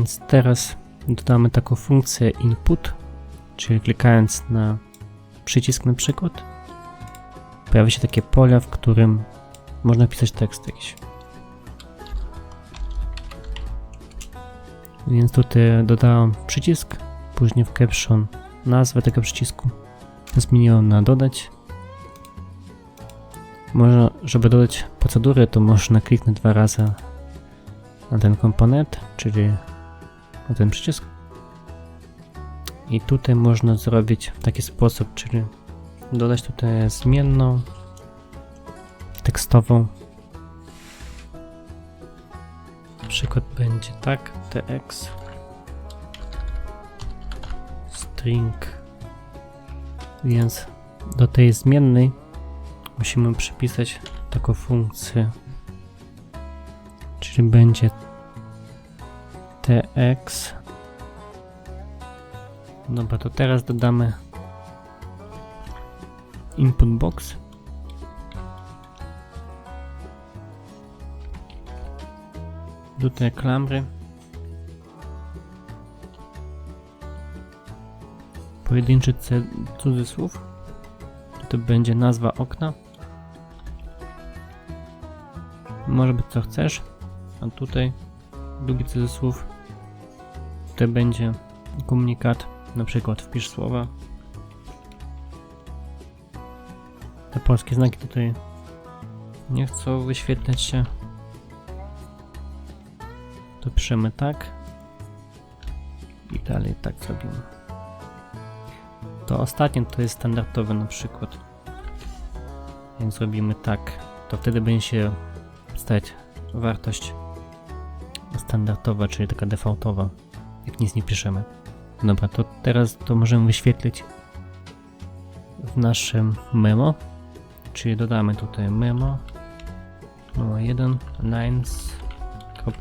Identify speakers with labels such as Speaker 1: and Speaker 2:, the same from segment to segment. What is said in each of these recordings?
Speaker 1: Więc teraz dodamy taką funkcję input, czyli klikając na przycisk na przykład, pojawi się takie pole, w którym można wpisać tekst jakiś. Więc tutaj dodałem przycisk, później w caption nazwę tego przycisku. Zmieniłem na dodać. Można, żeby dodać procedurę, to można kliknąć dwa razy na ten komponent, czyli na ten przycisk. I tutaj można zrobić w taki sposób, czyli dodać tutaj zmienną tekstową. Przykład będzie tak, tx string więc do tej zmiennej musimy przypisać taką funkcję czyli będzie tx dobra to teraz dodamy input box. Tutaj klamry. Pojedynczy cudzysłów. To będzie nazwa okna. Może być co chcesz. A tutaj drugi cudzysłów będzie komunikat na przykład wpisz słowa. Te polskie znaki tutaj nie chcą wyświetlać się. To piszemy tak i dalej tak zrobimy. To ostatnie to jest standardowe na przykład. Jak zrobimy tak. To wtedy będzie się stać wartość standardowa, czyli taka defaultowa nic nie piszemy. Dobra, to teraz to możemy wyświetlić w naszym memo. Czyli dodamy tutaj memo. Numer 1 lines.add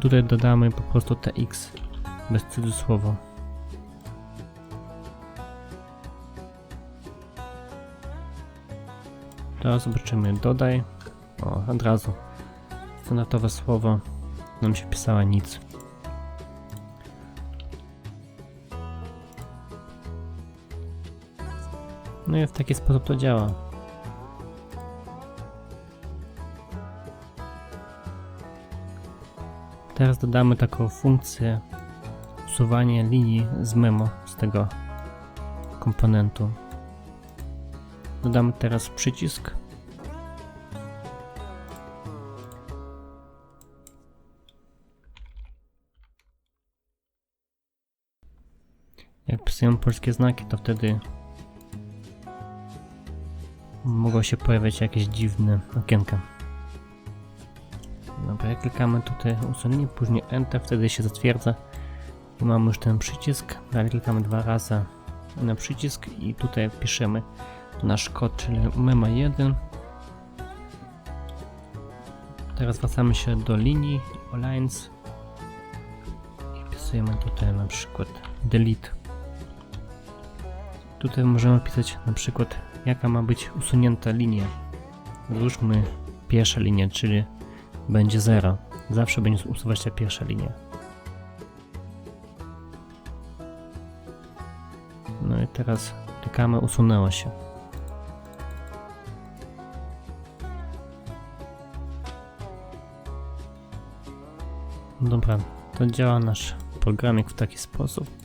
Speaker 1: tutaj dodamy po prostu tx bez cudzysłowa. Teraz zobaczymy dodaj o, od razu standardowe słowo nam się pisała nic No i w taki sposób to działa. Teraz dodamy taką funkcję usuwanie linii z memo z tego komponentu. Dodamy teraz przycisk. Jak pisałem polskie znaki, to wtedy mogą się pojawiać jakieś dziwne okienka. Dobra, jak klikamy tutaj usunięcie, później Enter, wtedy się zatwierdza i mamy już ten przycisk. Dalej klikamy dwa razy na przycisk i tutaj piszemy nasz kod, czyli mema 1. Teraz wracamy się do linii, lines i wpisujemy tutaj na przykład delete. Tutaj możemy pisać na przykład jaka ma być usunięta linia. Złóżmy pierwsza linia, czyli będzie 0. Zawsze będzie usuwać ta pierwsza linia. No i teraz klikamy usunęło się. Dobra, to działa nasz programik w taki sposób.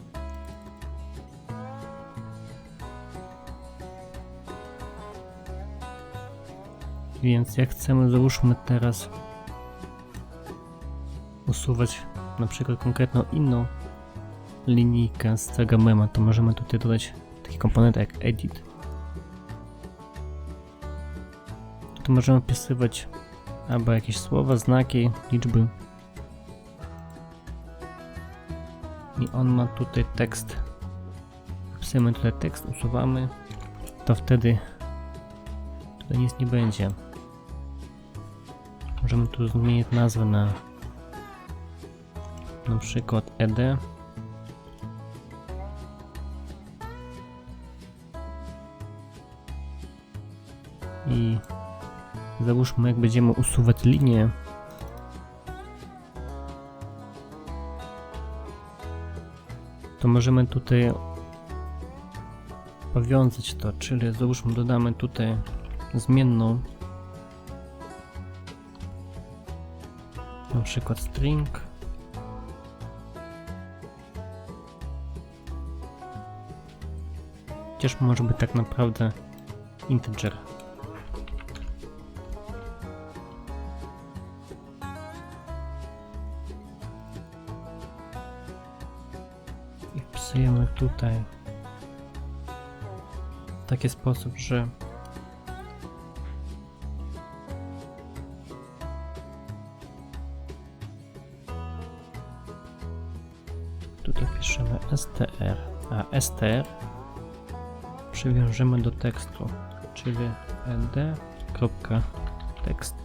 Speaker 1: Więc jak chcemy, załóżmy teraz usuwać na przykład konkretną inną linijkę z tego mema, to możemy tutaj dodać taki komponent jak edit. Tu możemy wpisywać albo jakieś słowa, znaki, liczby. I on ma tutaj tekst. Wpisujemy tutaj tekst, usuwamy, to wtedy tutaj nic nie będzie. Możemy tu zmienić nazwę na na przykład ed i Załóżmy, jak będziemy usuwać linię. To możemy tutaj powiązać to, czyli załóżmy dodamy tutaj zmienną na przykład string Chociaż może być tak naprawdę integer. I wpisujemy tutaj w taki sposób, że tutaj piszemy str, a str przywiążemy do tekstu, czyli ed.text.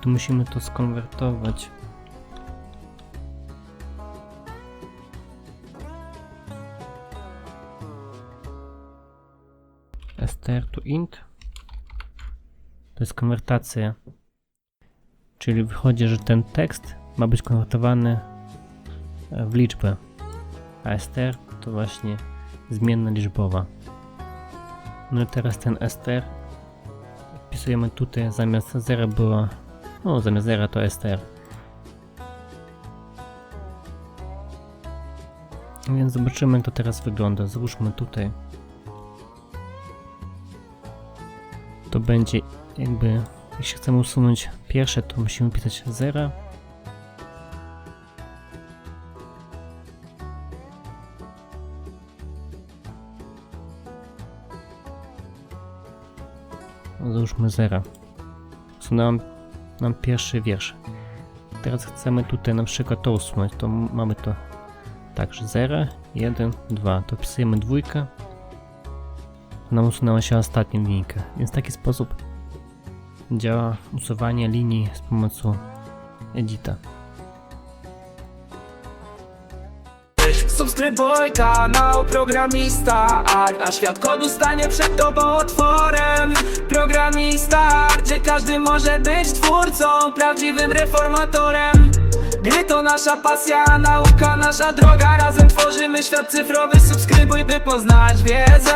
Speaker 1: Tu musimy to skonwertować. str to int to jest konwertacja czyli wychodzi, że ten tekst ma być konwertowany e, w liczbę a str to właśnie zmienna liczbowa. No i teraz ten str wpisujemy tutaj zamiast 0 było, no zamiast 0 to str. Więc zobaczymy jak to teraz wygląda. Złóżmy tutaj. To będzie jakby, jeśli chcemy usunąć pierwsze, to musimy pisać 0. Załóżmy 0. Usunąłem nam pierwszy wiersz. Teraz chcemy tutaj na przykład to usunąć, to mamy to tak, że 0, 1, 2. To wpisujemy dwójkę. Nam usunęła się ostatnia linijka. Więc w taki sposób działa usuwanie linii z pomocą edita.
Speaker 2: Subskrybuj kanał Programista A świat kodu stanie przed tobą otworem. Programista, gdzie każdy może być twórcą Prawdziwym reformatorem. Gry to nasza pasja, nauka nasza droga Razem tworzymy świat cyfrowy. Subskrybuj by poznać wiedzę